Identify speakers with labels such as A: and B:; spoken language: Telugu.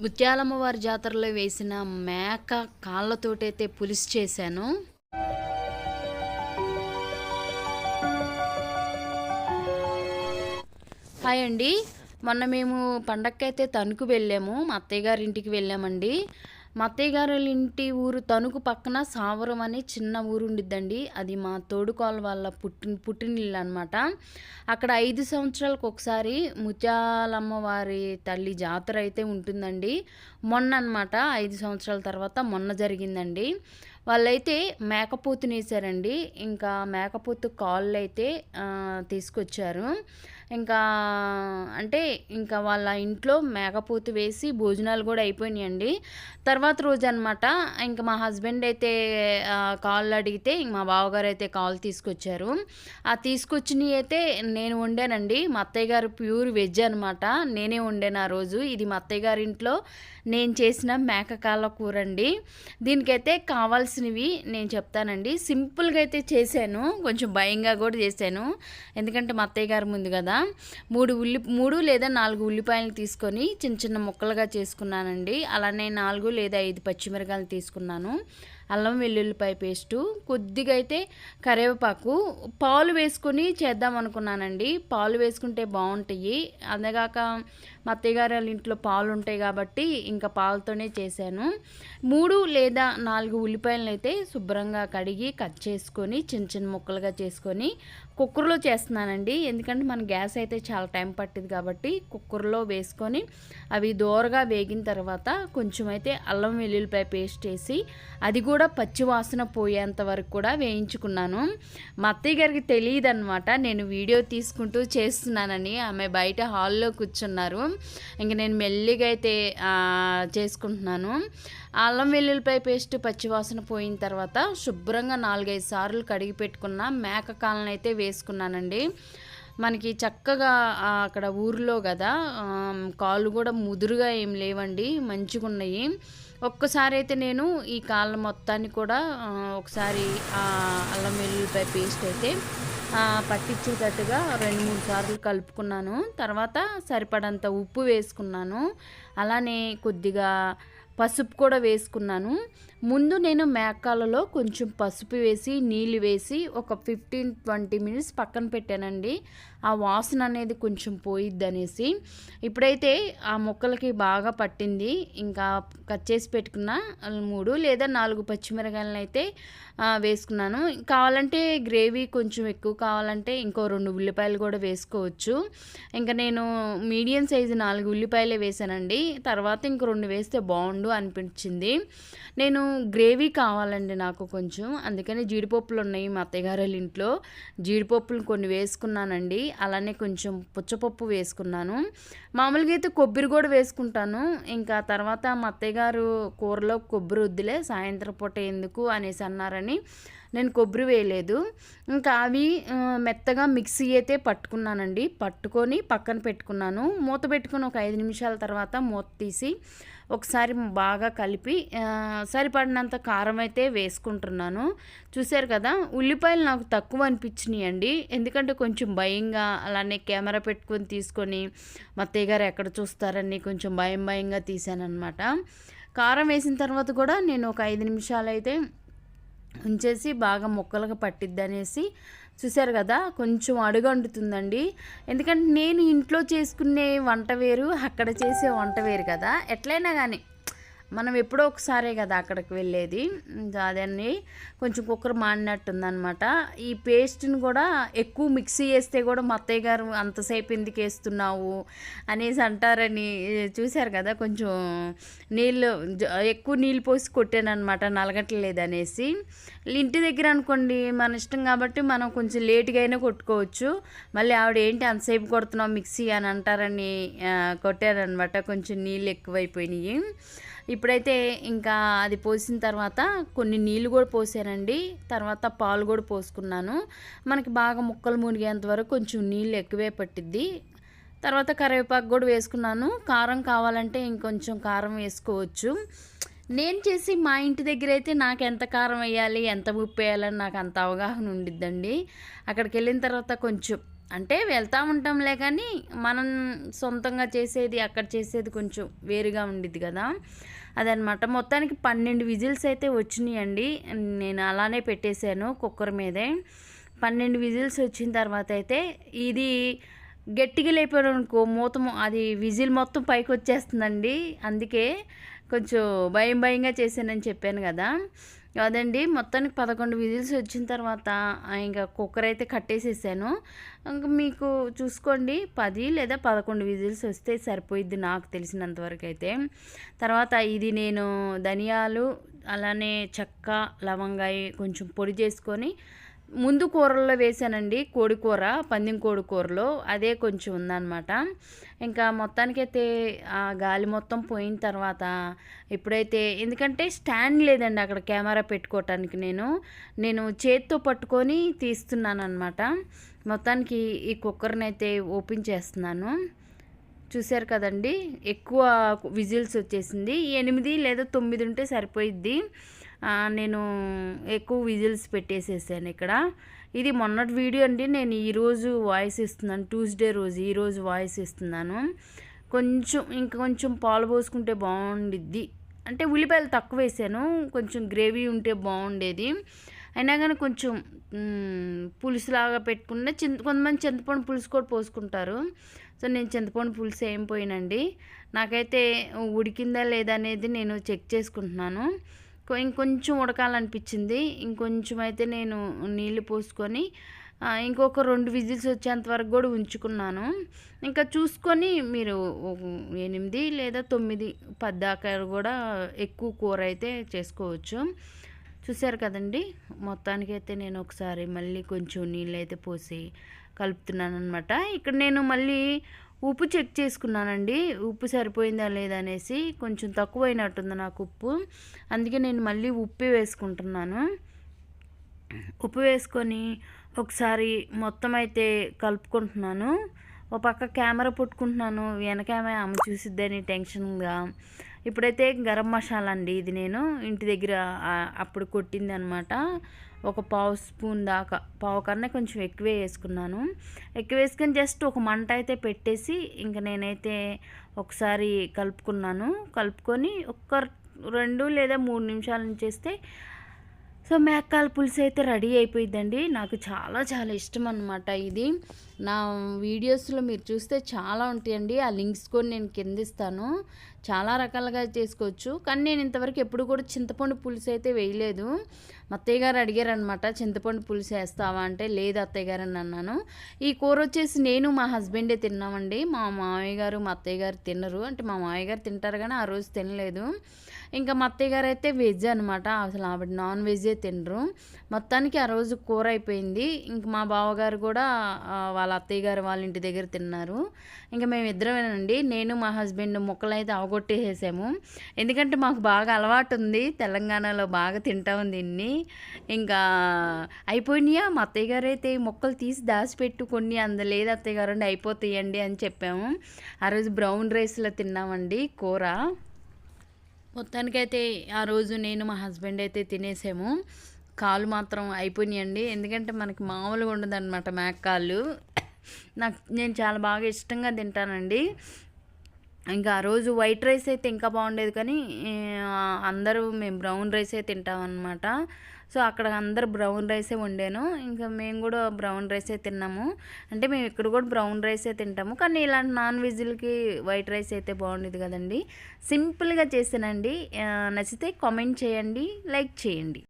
A: ముత్యాలమ్మవారి జాతరలో వేసిన మేక కాళ్ళతోటైతే పులిసి చేశాను. హాయ్ అండి. మొన్న మేము పండక్కైతే తణుకు వెళ్ళాము. మా అత్తయ్య గారింటికి వెళ్ళామండి. మా అత్తయ్య గారి ఇంటి ఊరు తణుకు పక్కన సావరం అనే చిన్న ఊరు ఉండిద్దండి అది మా తోడుకోల వాళ్ళ పుట్టిన పుట్టినిల్లు అనమాట అక్కడ ఐదు సంవత్సరాలకు ఒకసారి ముత్యాలమ్మ వారి తల్లి జాతర అయితే ఉంటుందండి. మొన్న అనమాట ఐదు సంవత్సరాల తర్వాత మొన్న జరిగిందండి. వాళ్ళైతే మేకపోతుని నేసారండి. ఇంకా మేకపోతు కాళ్ళు అయితే తీసుకొచ్చారు. ఇంకా అంటే ఇంకా వాళ్ళ ఇంట్లో మేకపోతు వేసి భోజనాలు కూడా అయిపోయినాయండి. తర్వాత రోజు అనమాట ఇంకా మా హస్బెండ్ అయితే కాళ్ళు అడిగితే మా బావగారు అయితే కాళ్ళు తీసుకొచ్చారు. ఆ తీసుకొచ్చినవి అయితే నేను వండానండి. మా అత్తయ్య గారు ప్యూర్ వెజ్ అనమాట. నేనే వండాను ఆ రోజు. ఇది మా అత్తయ్య గారి ఇంట్లో నేను చేసిన మేకకాల కూర అండి దీనికైతే కావాల్సినవి నేను చెప్తానండి. సింపుల్గా అయితే చేశాను. కొంచెం భయంగా కూడా చేశాను. ఎందుకంటే మా అత్తయ్య గారు ముందు కదా. మూడు ఉల్లి మూడు లేదా నాలుగు ఉల్లిపాయలు తీసుకొని చిన్న చిన్న ముక్కలుగా చేసుకున్నానండి. అలానే నాలుగు లేదా ఐదు పచ్చిమిరకాయలు తీసుకున్నాను. అల్లం వెల్లుల్లిపాయ పేస్టు కొద్దిగా అయితే కరివేపాకు పాలు వేసుకొని చేద్దాం అనుకున్నానండి. పాలు వేసుకుంటే బాగుంటాయి. అంతేగాక మా అత్తయ్య వాళ్ళ ఇంట్లో పాలు ఉంటాయి కాబట్టి ఇంకా పాలతోనే చేశాను. మూడు లేదా నాలుగు ఉల్లిపాయలను అయితే శుభ్రంగా కడిగి కట్ చేసుకొని చిన్న చిన్న ముక్కలుగా చేసుకొని కుక్కర్లో చేస్తున్నానండి. ఎందుకంటే మన గ్యాస్ అయితే చాలా టైం పట్టింది కాబట్టి కుక్కర్లో వేసుకొని అవి దోరగా వేగిన తర్వాత కొంచెం అయితే అల్లం వెల్లుల్లిపాయ పేస్ట్ వేసి అది కూడా పచ్చివాసన పోయేంత వరకు కూడా వేయించుకున్నాను. మా అత్తయ్య గారికి తెలియదు అనమాట నేను వీడియో తీసుకుంటూ చేస్తున్నానని ఆమె బయట హాల్లో కూర్చున్నారు. ఇంక నేను మెల్లిగా అయితే చేసుకుంటున్నాను. అల్లం వెల్లుల్లిపాయ పేస్ట్ పచ్చివాసన పోయిన తర్వాత శుభ్రంగా నాలుగైదు సార్లు కడిగి పెట్టుకున్న మేక కాళ్ళని అయితే వేసుకున్నానండి. మనకి చక్కగా అక్కడ ఊరిలో కదా కాళ్ళు కూడా ముదురుగా ఏం లేవండి మంచిగా ఉన్నాయి ఒక్కసారి అయితే నేను ఈ కాళ్ళ మొత్తాన్ని కూడా ఒకసారి ఆ అల్లం వెల్లుల్లిపాయ పేస్ట్ అయితే పట్టించేటట్టుగా రెండు మూడు సార్లు కలుపుకున్నాను. తర్వాత సరిపడంత ఉప్పు వేసుకున్నాను. అలానే కొద్దిగా పసుపు కూడా వేసుకున్నాను. ముందు నేను మేకాలలో కొంచెం పసుపు వేసి నీళ్ళు వేసి ఒక ఫిఫ్టీన్ ట్వంటీ మినిట్స్ పక్కన పెట్టానండి. ఆ వాసన అనేది కొంచెం పోయిద్ది అనేసి ఇప్పుడైతే ఆ ముక్కలకి బాగా పట్టింది. ఇంకా కట్ చేసి పెట్టుకున్న మూడు లేదా నాలుగు పచ్చిమిరకాయలను అయితే వేసుకున్నాను. కావాలంటే గ్రేవీ కొంచెం ఎక్కువ కావాలంటే ఇంకో రెండు ఉల్లిపాయలు కూడా వేసుకోవచ్చు. ఇంకా నేను మీడియం సైజు నాలుగు ఉల్లిపాయలే వేసానండి. తర్వాత ఇంక రెండు వేస్తే బాగుండు అనిపించింది. నేను గ్రేవీ కావాలండి నాకు కొంచెం. అందుకని జీడిపప్పులు ఉన్నాయి మా అత్తయ్య గారి వాళ్ళ ఇంట్లో. జీడిపప్పులు కొన్ని వేసుకున్నానండి. అలానే కొంచెం పుచ్చపప్పు వేసుకున్నాను. మామూలుగా అయితే కొబ్బరి కూడా వేసుకుంటాను. ఇంకా తర్వాత మా అత్తయ్య గారు కూరలో కొబ్బరి వద్దులే సాయంత్రం పూట ఎందుకు అనేసి అన్నారని. నేను కొబ్బరి వేయలేదు. ఇంకా అవి మెత్తగా మిక్సీ అయితే పట్టుకున్నానండి. పట్టుకొని పక్కన పెట్టుకున్నాను. మూత పెట్టుకుని ఒక ఐదు నిమిషాల తర్వాత మూత తీసి ఒకసారి బాగా కలిపి సరిపడినంత కారం అయితే వేసుకుంటున్నాను. చూశారు కదా ఉల్లిపాయలు నాకు తక్కువ అనిపించినాయి అండి ఎందుకంటే కొంచెం భయంగా అలానే కెమెరా పెట్టుకొని తీసుకొని మా గారు ఎక్కడ చూస్తారని కొంచెం భయం భయంగా తీశానమాట కారం వేసిన తర్వాత కూడా నేను ఒక ఐదు నిమిషాలు అయితే ఉంచేసి బాగా ముక్కలుగా పట్టిద్ది అనేసి చూసారు కదా కొంచెం అడుగు అంటుతుందండి. ఎందుకంటే నేను ఇంట్లో చేసుకునే వంట వేరు అక్కడ చేసే వంట వేరు కదా ఎట్లయినా కానీ మనం ఎప్పుడో ఒకసారే కదా అక్కడికి వెళ్ళేది. అదన్నీ కొంచెం కుక్కర్ మాడినట్టుందనమాట ఈ పేస్ట్ని కూడా ఎక్కువ మిక్సీ వేస్తే కూడా మా అత్తయ్య గారు అంతసేపు ఎందుకు వేస్తున్నావు అనేసి అంటారని చూశారు కదా కొంచెం నీళ్ళు జ- ఎక్కువ నీళ్ళు పోసి కొట్టానమాట నలగట్లేదు అనేసి ఇంటి దగ్గర అనుకోండి మన ఇష్టం కాబట్టి మనం కొంచెం లేట్గా అయినా కొట్టుకోవచ్చు. మళ్ళీ ఆవిడ ఏంటి అంతసేపు కొడుతున్నావు మిక్సీ? అని అంటారని కొట్టారనమాట కొంచెం నీళ్ళు ఎక్కువైపోయినాయి. ఇప్పుడైతే ఇంకా అది పోసిన తర్వాత కొన్ని నీళ్ళు కూడా పోసానండి. తర్వాత పాలు కూడా పోసుకున్నాను. మనకి బాగా ముక్కలు మునిగేంత వరకు కొంచెం నీళ్ళు ఎక్కువే పట్టిద్ది. తర్వాత కరివేపాకు కూడా వేసుకున్నాను. కారం కావాలంటే ఇంకొంచెం కారం వేసుకోవచ్చు. నేను చేసి మా ఇంటి దగ్గర అయితే నాకు ఎంత కారం వేయాలి ఎంత ఉప్పు వేయాలని నాకు అంత అవగాహన ఉండిద్దండి. అక్కడికి వెళ్ళిన తర్వాత కొంచెం అంటే వెళ్తూ ఉంటాంలే కానీ మనం సొంతంగా చేసేది అక్కడ చేసేది కొంచెం వేరుగా ఉండిద్ది కదా. అదనమాట. మొత్తానికి పన్నెండు విజిల్స్ అయితే వచ్చినాయండి. నేను అలానే పెట్టేశాను కుక్కర్ మీదే. పన్నెండు విజిల్స్ వచ్చిన తర్వాత అయితే ఇది గట్టిగా లేపాడు అనుకో మూత అది విజిల్ మొత్తం పైకి వచ్చేస్తుందండి. అందుకే కొంచెం భయం భయంగా చేశానని చెప్పాను కదా. అదండి. మొత్తానికి పదకొండు విజిల్స్ వచ్చిన తర్వాత ఇంకా కుక్కర్ అయితే కట్టేసేసాను. ఇంకా మీకు చూసుకోండి. పది లేదా పదకొండు విజిల్స్ వస్తే సరిపోయిద్ది నాకు తెలిసినంతవరకు అయితే. తర్వాత ఇది నేను ధనియాలు అలానే చెక్క లవంగాయి కొంచెం పొడి చేసుకొని ముందు కూరల్లో వేసానండి కోడి కూర పందిం కోడి కూరలో. అదే కొంచెం ఉందన్నమాట. ఇంకా మొత్తానికైతే ఆ గాలి మొత్తం పోయిన తర్వాత ఇప్పుడైతే ఎందుకంటే స్టాండ్ లేదండి అక్కడ కెమెరా పెట్టుకోవటానికి నేను. నేను చేతితో పట్టుకొని తీస్తున్నాను అనమాట మొత్తానికి ఈ కుక్కర్ని అయితే ఓపెన్ చేస్తున్నాను. చూశారు కదండి ఎక్కువ విజిల్స్ వచ్చేసింది. ఎనిమిది లేదా తొమ్మిది ఉంటే సరిపోయిద్ది. నేను ఎక్కువ విజిల్స్ పెట్టేసేసాను ఇక్కడ. ఇది మొన్నటి వీడియో అండి. నేను ఈరోజు వాయిస్ ఇస్తున్నాను. ట్యూస్డే రోజు ఈరోజు వాయిస్ ఇస్తున్నాను. కొంచెం ఇంకా కొంచెం పాలు పోసుకుంటే బాగుండిద్ది. అంటే ఉల్లిపాయలు తక్కువ వేసాను. కొంచెం గ్రేవీ ఉంటే బాగుండేది. అయినా కానీ కొంచెం పులుసులాగా పెట్టుకున్న చింత కొంతమంది చింతపండు పులుసు కూడా పోసుకుంటారు. సో నేను చింతపండు పులుసు ఏం పోయినండి. నాకైతే ఉడికిందా లేదా అనేది నేను చెక్ చేసుకుంటున్నాను. ఇంకొంచెం ఉడకాలనిపించింది. ఇంకొంచెం అయితే నేను నీళ్ళు పోసుకొని ఇంకొక రెండు విజిల్స్ వచ్చేంత వరకు కూడా ఉంచుకున్నాను. ఇంకా చూసుకొని మీరు ఎనిమిది లేదా తొమ్మిది పద్దాక కూడా ఎక్కువ కూర అయితే చేసుకోవచ్చు. చూసారు కదండి? మొత్తానికైతే నేను ఒకసారి మళ్ళీ కొంచెం నీళ్ళు అయితే పోసి కలుపుతున్నాను అనమాట ఇక్కడ నేను మళ్ళీ ఉప్పు చెక్ చేసుకున్నానండి. ఉప్పు సరిపోయిందా లేదా అనేసి కొంచెం తక్కువైనట్టుంది నాకు ఉప్పు. అందుకే నేను మళ్ళీ ఉప్పు వేసుకుంటున్నాను. ఉప్పు వేసుకొని ఒకసారి మొత్తం అయితే కలుపుకుంటున్నాను. ఒక పక్క కెమెరా పుట్టుకుంటున్నాను. వెనకామె అమ్మ చూసిద్దని టెన్షన్గా. ఇప్పుడైతే గరం మసాలా అండి ఇది నేను. ఇంటి దగ్గర అప్పుడు కొట్టింది అనమాట ఒక పావు స్పూన్ దాకా పావు కన్నా కొంచెం ఎక్కువే వేసుకున్నాను. ఎక్కువ వేసుకొని జస్ట్ ఒక మంట అయితే పెట్టేసి ఇంకా నేనైతే ఒకసారి కలుపుకున్నాను. కలుపుకొని ఒక్క రెండు లేదా మూడు నిమిషాల నుంచి చేస్తే సో మేకాల పులుసు అయితే రెడీ అయిపోయిందండి నాకు చాలా చాలా ఇష్టం అనమాట ఇది. నా వీడియోస్లో మీరు చూస్తే చాలా ఉంటాయండి. ఆ లింక్స్ కూడా నేను కింద ఇస్తాను. చాలా రకాలుగా చేసుకోవచ్చు. కానీ నేను ఇంతవరకు ఎప్పుడు కూడా చింతపండు పులుసు అయితే వేయలేదు. అత్తయ్య గారు అడిగారనమాట చింతపండు పులుసు వేస్తావా? అంటే లేదు అత్తయ్య గారు అని అన్నాను. ఈ కూర వచ్చేసి నేను మా హస్బెండే తిన్నామండి. మా మామయ్య గారు మా అత్తయ్య గారు తినరు. అంటే మా మామయ్య గారు తింటారు కానీ ఆ రోజు తినలేదు. ఇంకా మా అత్తయ్య గారు అయితే వెజ్ అనమాట అసలు ఆవిడ నాన్ వెజే తినరు. మొత్తానికి ఆ రోజు కూర అయిపోయింది. ఇంక మా బావగారు కూడా వాళ్ళ అత్తయ్య గారు వాళ్ళ ఇంటి దగ్గర తిన్నారు. ఇంకా మేము ఇద్దరమేనండి నేను మా హస్బెండ్ ముక్కలు అయితే అవగొట్టేసాము ఎందుకంటే మాకు బాగా అలవాటు ఉంది తెలంగాణలో బాగా తింటాము దీన్ని. ఇంకా అయిపోయినాయా? మా అత్తయ్య గారు అయితే మొక్కలు తీసి దాచిపెట్టు కొన్ని అందలేదు అత్తయ్య గారు అండి అయిపోతాయండి అని చెప్పాము. ఆ రోజు బ్రౌన్ రైస్లో తిన్నామండి కూర. మొత్తానికైతే ఆ రోజు నేను మా హస్బెండ్ అయితే తినేసాము. కాలు మాత్రం అయిపోయినాయండి. ఎందుకంటే మనకి మామూలుగా ఉండదన్నమాట మేక కాళ్ళు. నాకు నేను చాలా బాగా ఇష్టంగా తింటానండి. ఇంకా ఆ రోజు వైట్ రైస్ అయితే ఇంకా బాగుండేది కానీ అందరూ మేము బ్రౌన్ రైసే తింటామన్నమాట సో అక్కడ అందరు బ్రౌన్ రైసే వండాను. ఇంకా మేము కూడా బ్రౌన్ రైసే తిన్నాము. అంటే మేము ఇక్కడ కూడా బ్రౌన్ రైసే తింటాము. కానీ ఇలాంటి నాన్ వెజ్లకి వైట్ రైస్ అయితే బాగుండేది కదండి. సింపుల్గా చేసానండి నచ్చితే కామెంట్ చేయండి లైక్ చేయండి.